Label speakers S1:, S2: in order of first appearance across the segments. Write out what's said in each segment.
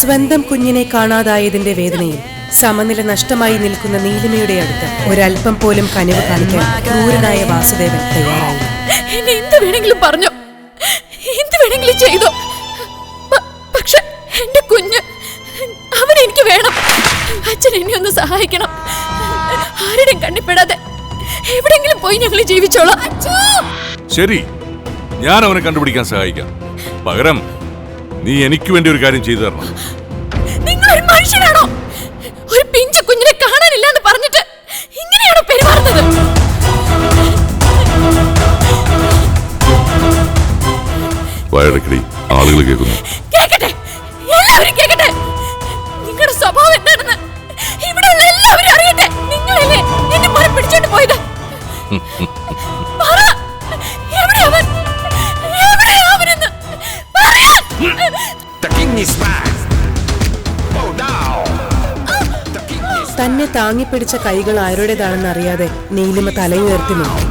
S1: സ്വന്തം കുഞ്ഞിനെ കാണാതായതിന്റെ വേദനയിൽ സമനില നഷ്ടമായി നിൽക്കുന്ന നീലിമയുടെ അടുത്ത് ഒരല്പം പോലും കനിവ് കാണിക്കാൻ ക്രൂരനായ വാസുദേവൻ തയ്യാറായി.
S2: എന്നെ എന്ത് വേണമെങ്കിലും പറഞ്ഞോ? എന്ത് വേണമെങ്കിലും ചെയ്തോ? പക്ഷെ എന്റെ കുഞ്ഞ് അവൻ എനിക്ക് വേണം. അച്ഛൻ എന്നെ ഒന്ന് സഹായിക്കണം. ആരുടെയും കണ്ടിപ്പെടാതെ എവിടെങ്കിലും പോയി ഞങ്ങൾ ജീവിച്ചോളാം.
S3: ശരി ഞാൻ അവനെ കണ്ടുപിടിക്കാൻ സഹായിക്കാം. പകരം നീ എനിക്ക് വേണ്ടി ഒരു കാര്യം ചെയ്തു തരണം.
S2: നിങ്ങൾ ഒരു മനുഷ്യനാണോ? ഒരു പിഞ്ചു കുഞ്ഞിനെ കാണാനില്ല എന്ന് പറഞ്ഞിട്ട് ഇങ്ങനെയാണോ പെരുമാറുന്നത്?
S3: വയറക്കടി ആളുകൾ കേൾക്കുന്നു.
S1: തന്നെ താങ്ങിപ്പിടിച്ച കൈകൾ ആരുടേതാണെന്ന് അറിയാതെ നീലിമ തലയുയർത്തി നോക്കി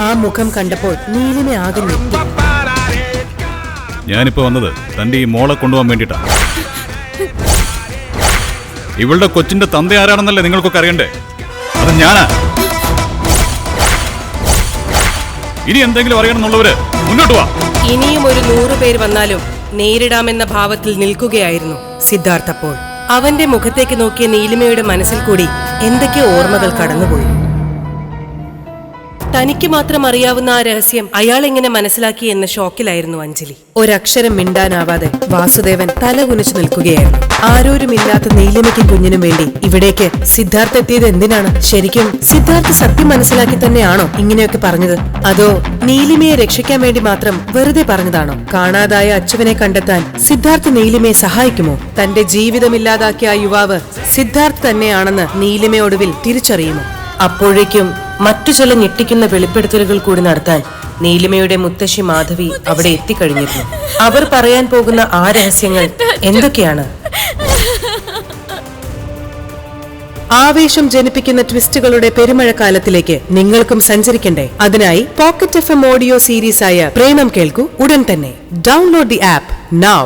S1: ആ മുഖം കണ്ടപ്പോൾ നീലിമ ആകെ ഞെട്ടി.
S4: ഞാനിപ്പോ വന്നത് തന്റെ ഈ മോളെ കൊണ്ടുപോകാൻ വേണ്ടിട്ടാണ് ഇവളുടെ കൊച്ചിന്റെ തന്ത ആരാണെന്നല്ലേ നിങ്ങൾക്കൊക്കെ അറിയണ്ടേ? അത് ഞാനാ. ഇനി എന്തെങ്കിലും അറിയണം എന്നുള്ളവര് മുന്നോട്ട് വാ.
S1: ഇനിയും ഒരു നൂറ് പേര് വന്നാലും നേരിടാമെന്ന ഭാവത്തിൽ നിൽക്കുകയായിരുന്നു സിദ്ധാർത്ഥപ്പോൾ അവന്റെ മുഖത്തേക്ക് നോക്കിയ നീലിമയുടെ മനസ്സിൽ കൂടി എന്തൊക്കെ ഓർമ്മകൾ കടന്നുപോയി. തനിക്ക് മാത്രം അറിയാവുന്ന ആ രഹസ്യം അയാൾ എങ്ങനെ മനസ്സിലാക്കി എന്ന ഷോക്കിലായിരുന്നു അഞ്ജലി. ഒരക്ഷരം മിണ്ടാനാവാതെ വാസുദേവൻ തല കുനിച്ചു നിൽക്കുകയായിരുന്നു. ആരോരുമില്ലാത്ത നീലിമയ്ക്കും കുഞ്ഞിനും വേണ്ടി ഇവിടേക്ക് സിദ്ധാർത്ഥ് എത്തിയത് എന്തിനാണ്? ശരിക്കും സിദ്ധാർത്ഥ് സത്യം മനസ്സിലാക്കി തന്നെയാണോ ഇങ്ങനെയൊക്കെ പറഞ്ഞത്? അതോ നീലിമയെ രക്ഷിക്കാൻ വേണ്ടി മാത്രം വെറുതെ പറഞ്ഞതാണോ? കാണാതായ അച്ചുവിനെ കണ്ടെത്താൻ സിദ്ധാർത്ഥ് നീലിമയെ സഹായിക്കുമോ? തന്റെ ജീവിതമില്ലാതാക്കിയ ആ യുവാവ് സിദ്ധാർത്ഥ് തന്നെയാണെന്ന് നീലിമയൊടുവിൽ തിരിച്ചറിയുമോ? അപ്പോഴേക്കും മറ്റു ചില ഞെട്ടിക്കുന്ന വെളിപ്പെടുത്തലുകൾ കൂടി നടത്താൻ നീലിമയുടെ മുത്തശ്ശി മാധവി അവിടെ എത്തിക്കഴിഞ്ഞിരുന്നു. അവർ പറയാൻ പോകുന്ന ആ രഹസ്യങ്ങൾ എന്തൊക്കെയാണ്? ആവേശം ജനിപ്പിക്കുന്ന ട്വിസ്റ്റുകളുടെ പെരുമഴക്കാലത്തിലേക്ക് നിങ്ങൾക്കും സഞ്ചരിക്കണ്ടേ? അതിനായി പോക്കറ്റ് എഫ് എം ഓഡിയോ സീരീസായ പ്രേമം കേൾക്കൂ ഉടൻ തന്നെ. Download the app now